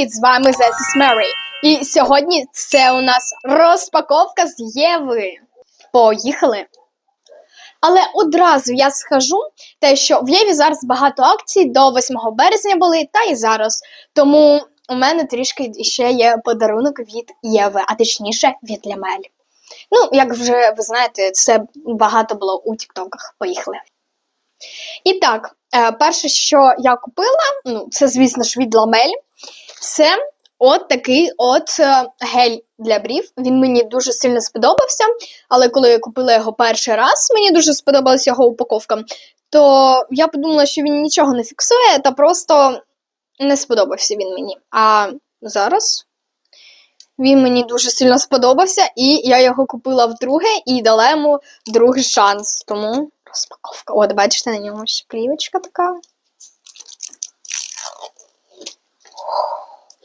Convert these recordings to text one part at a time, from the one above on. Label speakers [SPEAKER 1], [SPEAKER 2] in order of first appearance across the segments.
[SPEAKER 1] Привіт! З вами Зесіс Мері. І сьогодні це у нас розпаковка з Єви. Поїхали! Але одразу я скажу те, що в Єві зараз багато акцій до 8 березня були, та і зараз. Тому у мене трішки ще є подарунок від Єви, а точніше від Лямель. Ну, як вже ви знаєте, це багато було у Тіктоках. Поїхали. І так, е, перше, що я купила, ну, це, звісно ж, від Ламель. Це от такий от е, гель для брів. Він мені дуже сильно сподобався. Але коли я купила його перший раз, мені дуже сподобалася його упаковка. То я подумала, що він нічого не фіксує, та просто не сподобався він мені. А зараз він мені дуже сильно сподобався, і я його купила вдруге і дала йому другий шанс. Тому розпаковка. От, бачите, на ньому ще плівочка така.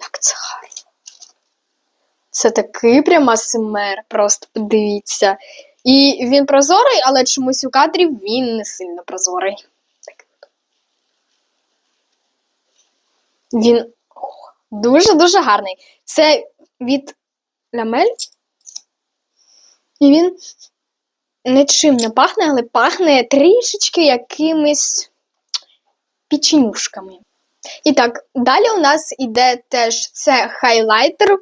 [SPEAKER 1] Як це гарно. Це такий прям АСМР, просто подивіться. І він прозорий, але чомусь у кадрі він не сильно прозорий. Так. Він дуже-дуже гарний. Це від лямель. І він нічим не пахне, але пахне трішечки якимись печенюшками. І так, далі у нас іде теж це хайлайтер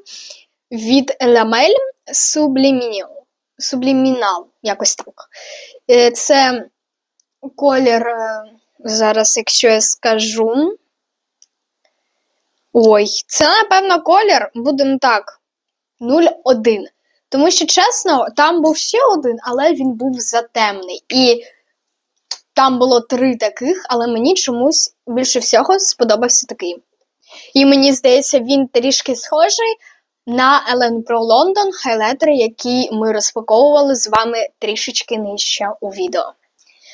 [SPEAKER 1] від Lamel Subliminal. Subliminal, якось так. Е, Це колір, е, зараз, якщо я скажу. Ой, це, напевно, колір, будемо так, 0,1. Тому що, чесно, там був ще один, але він був затемний. І там було три таких, але мені чомусь більше всього сподобався такий. І мені здається, він трішки схожий на Ellen Pro London хайлайтери, які ми розпаковували з вами трішечки нижче у відео.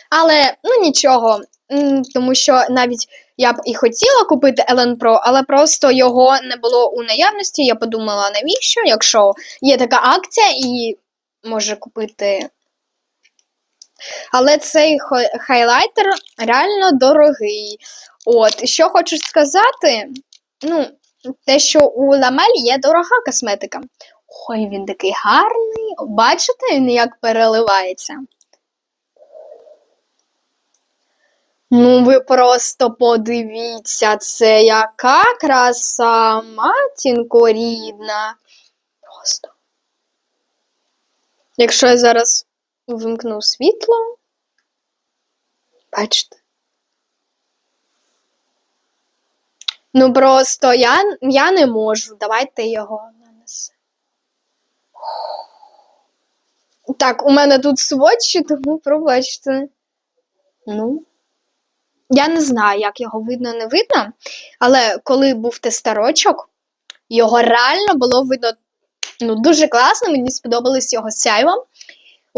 [SPEAKER 1] Але ну нічого, тому що навіть я б і хотіла купити Ellen Pro, але просто його не було у наявності. Я подумала, навіщо, якщо є така акція і може купити. Але цей хайлайтер реально дорогий. От, що хочу сказати, ну, те, що у Ламель є дорога косметика. Ой, він такий гарний. Бачите, він як переливається. Ну, ви просто подивіться, це яка краса, матінко рідна. Просто. Якщо я зараз вимкну світло, бачите. Ну, просто я, я не можу. Давайте його нанесемо. Так, у мене тут сводчі, тому пробачте. Ну. Я не знаю, як його видно, не видно. Але коли був тестерочок, його реально було видно ну, дуже класно, мені сподобалось його сяйво.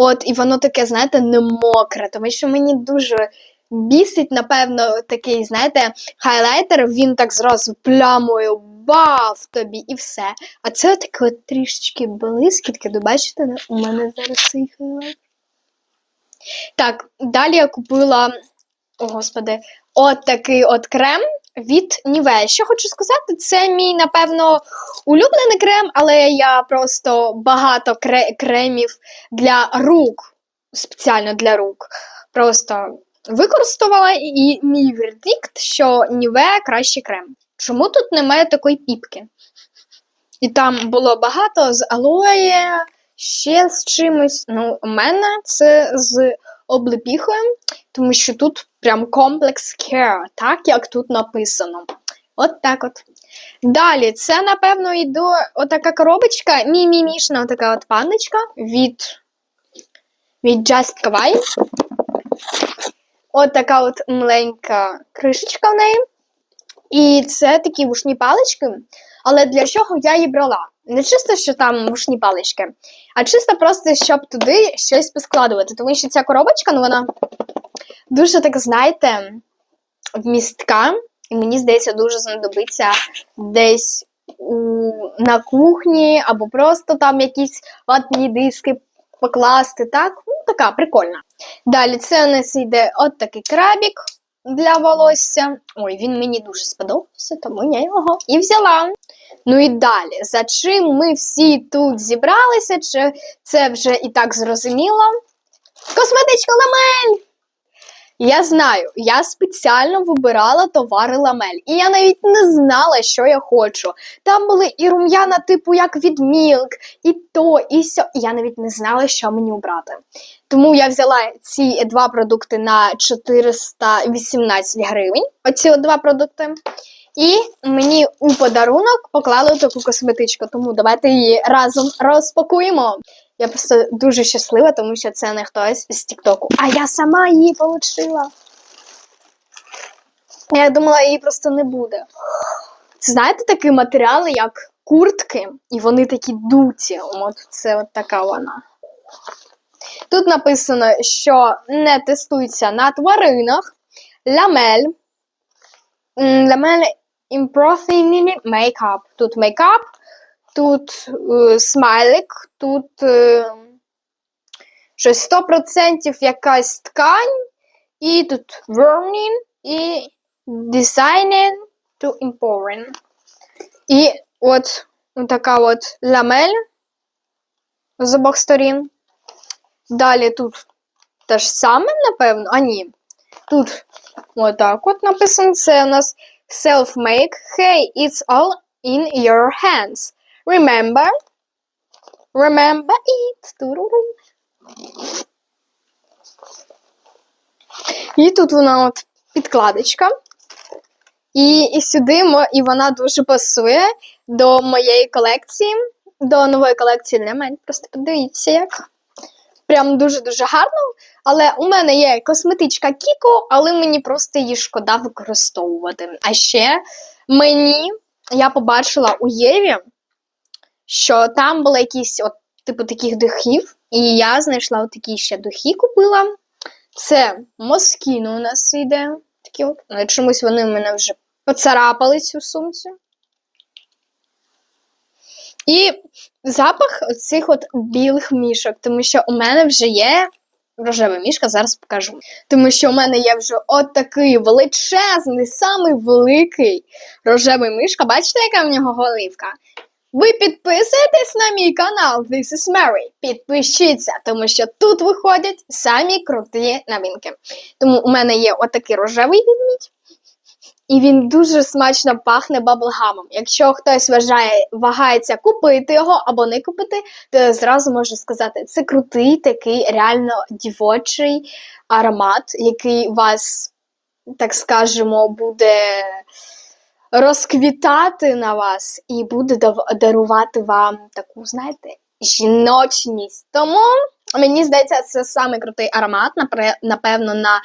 [SPEAKER 1] От, і воно таке, знаєте, не мокре, тому що мені дуже бісить, напевно, такий, знаєте, хайлайтер, він так зразу плямою бав тобі і все. А це таке от трішечки блискітки, ви бачите, у мене зараз цей хайлайтер. Так, далі я купила, о господи, от такий от крем від Ніве. Що хочу сказати, це мій, напевно, улюблений крем, але я просто багато кре- кремів для рук, спеціально для рук, просто використовувала і мій вердикт, що Ніве кращий крем. Чому тут немає такої піпки? І там було багато з алоє, ще з чимось. Ну, у мене це з облепіхою, тому що тут прям комплекс care, так як тут написано. От так от. Далі, це, напевно, йде отака коробочка, мімімішна отака от пандочка від, від Just Kawaii. От така от маленька кришечка в неї. І це такі вушні палички. Але для чого я її брала? Не чисто, що там вушні палички, а чисто просто, щоб туди щось поскладувати. Тому що ця коробочка, ну вона дуже, так знаєте, вмістка. І мені здається, дуже знадобиться десь у, на кухні, або просто там якісь ватні диски покласти. Так, ну така прикольна. Далі це у нас йде от такий крабік. Для волосся. Ой, він мені дуже сподобався, тому я його і взяла. Ну і далі, за чим ми всі тут зібралися, чи це вже і так зрозуміло? Косметичка ламель! Я знаю, я спеціально вибирала товари ламель, і я навіть не знала, що я хочу. Там були і рум'яна, типу, як від Milk, і то, і сьо. Я навіть не знала, що мені обрати. Тому я взяла ці два продукти на 418 гривень. Оці два продукти. І мені у подарунок поклали таку косметичку, тому давайте її разом розпакуємо. Я просто дуже щаслива, тому що це не хтось з Тіктоку. А я сама її отримала. Я думала, її просто не буде. Це знаєте такі матеріали, як куртки, і вони такі дуті. От це от така вона. Тут написано, що не тестується на тваринах. Ламель. Ламель Improving Makeup. Тут мейкап, тут е, смайлик, тут е, щось 100% якась ткань, і тут warning, і designing to important. І от така от ламель з обох сторін. Далі тут те ж саме, напевно, а ні. Тут отак от написано. Це у нас self-make. Hey, it's all in your hands. Remember? Remember it. І тут вона от підкладочка. І, і сюди і вона дуже пасує до моєї колекції, до нової колекції для мене. Просто подивіться, як. Прям дуже-дуже гарно. Але у мене є косметичка Кіко, але мені просто її шкода використовувати. А ще мені я побачила у Єві, що там були якісь от, типу таких духів, і я знайшла от такі ще духи купила. Це Москіно у нас йде. Такі от. Чомусь вони в мене вже поцарапали цю сумцю. І запах цих от білих мішок, тому що у мене вже є рожева мішка, зараз покажу. Тому що у мене є вже от такий величезний, самий великий рожевий мишка. Бачите, яка в нього голівка? Ви підписуєтесь на мій канал This is Mary. Підпишіться, тому що тут виходять самі круті новинки. Тому у мене є отакий рожевий відмідь. І він дуже смачно пахне баблгамом. Якщо хтось вважає, вагається купити його або не купити, то я зразу можу сказати, це крутий такий реально дівочий аромат, який вас, так скажемо, буде розквітати на вас і буде дарувати вам таку, знаєте, жіночність. Тому мені здається, це самий крутий аромат, напевно, на,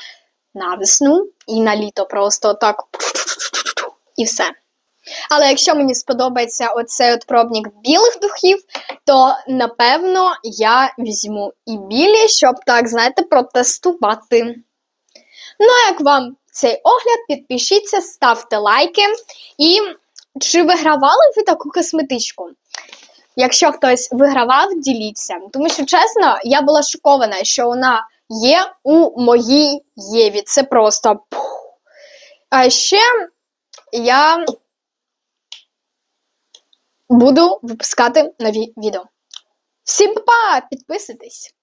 [SPEAKER 1] на весну і на літо. Просто так і все. Але якщо мені сподобається оцей от пробник білих духів, то напевно я візьму і білі, щоб так, знаєте, протестувати. Ну, як вам цей огляд, підпишіться, ставте лайки. І чи вигравали ви таку косметичку? Якщо хтось вигравав, діліться. Тому що, чесно, я була шокована, що вона є у моїй Єві. Це просто. А ще я буду випускати нові відео. Всім па-па! Підписуйтесь!